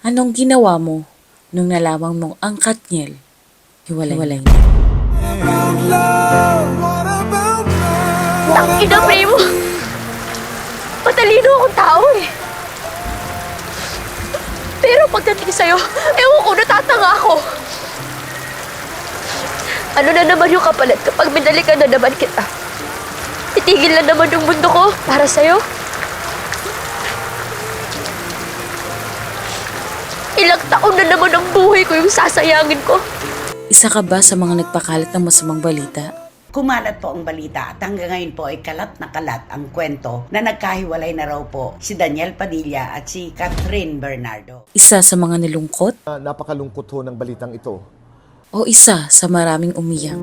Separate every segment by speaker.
Speaker 1: Anong ginawa mo nung nalaman mong ang Katniel hiwalay na?
Speaker 2: Tangina, primo! Matalino akong tao eh. Pero pagdating sa'yo, ewan ko, natatanga ako. Ano na naman yung kapalit kapag binalikan na naman kita? Titigil na naman yung mundo ko para sa'yo? Ilang taon na naman ang buhay ko yung sasayangin ko.
Speaker 1: Isa ka ba sa mga nagpakalat ng masamang balita?
Speaker 3: Kumalat po ang balita at hanggang ngayon po ay kalat na kalat ang kwento na nagkahiwalay na raw po si Daniel Padilla at si Catherine Bernardo.
Speaker 1: Isa sa mga nilungkot
Speaker 4: Ah, napakalungkot ho ng balitang ito.
Speaker 1: o isa sa maraming umiyak?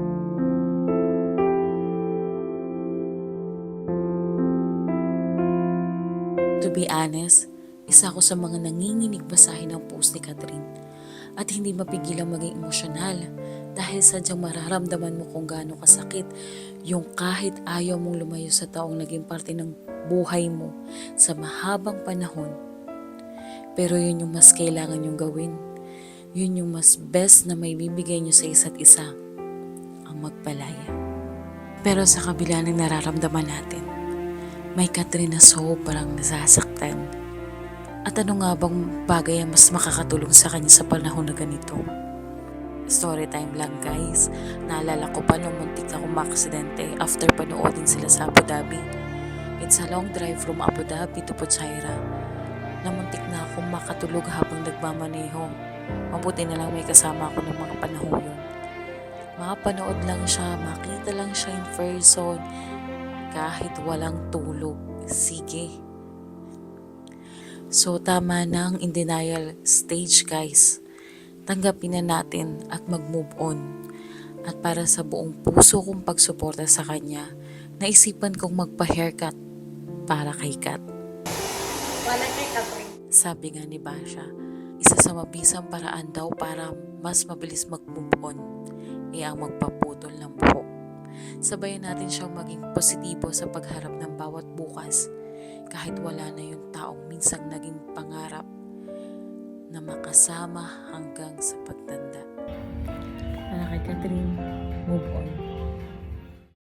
Speaker 1: To be honest, isa ako sa mga nanginginig basahin ng post ni Catherine at hindi mapigilang maging emosyonal dahil sadyang mararamdaman mo kung gaano kasakit yung kahit ayaw mong lumayo sa taong naging parte ng buhay mo sa mahabang panahon. Pero yun yung mas kailangan yung gawin. Yun yung mas best na may bibigay nyo sa isa't isa, ang magpalaya. Pero sa kabila ng nararamdaman natin, may Catherine na sobrang nasasaktan. At ano nga bang bagay ang mas makakatulong sa kanya sa panahon na ganito? Story time lang guys. Naalala ko pa nung muntik na kumaksidente after panoodin sila sa Abu Dhabi. It's a long drive from Abu Dhabi to Puchaira. Namuntik na akong makatulog habang nagmamaneho. Mabuti na lang may kasama ako ng mga panahon yun. Makapanood lang siya, makita lang siya in person, kahit walang tulog. Sige. So tama na ang in denial stage guys. Tanggapin na natin at mag-move on. At para sa buong puso kong pagsuporta sa kanya, naisipan kong magpa-haircut para kay Kat. Sabi nga ni Basha, isa sa mabisang paraan daw para mas mabilis mag-move on ay ang magpaputol ng buhok. Sabayan natin siyang maging positibo sa pagharap ng bawat bukas kahit wala na yung taong minsang naging pangarap na makasama hanggang sa pagtanda. Para kay Catherine, move on.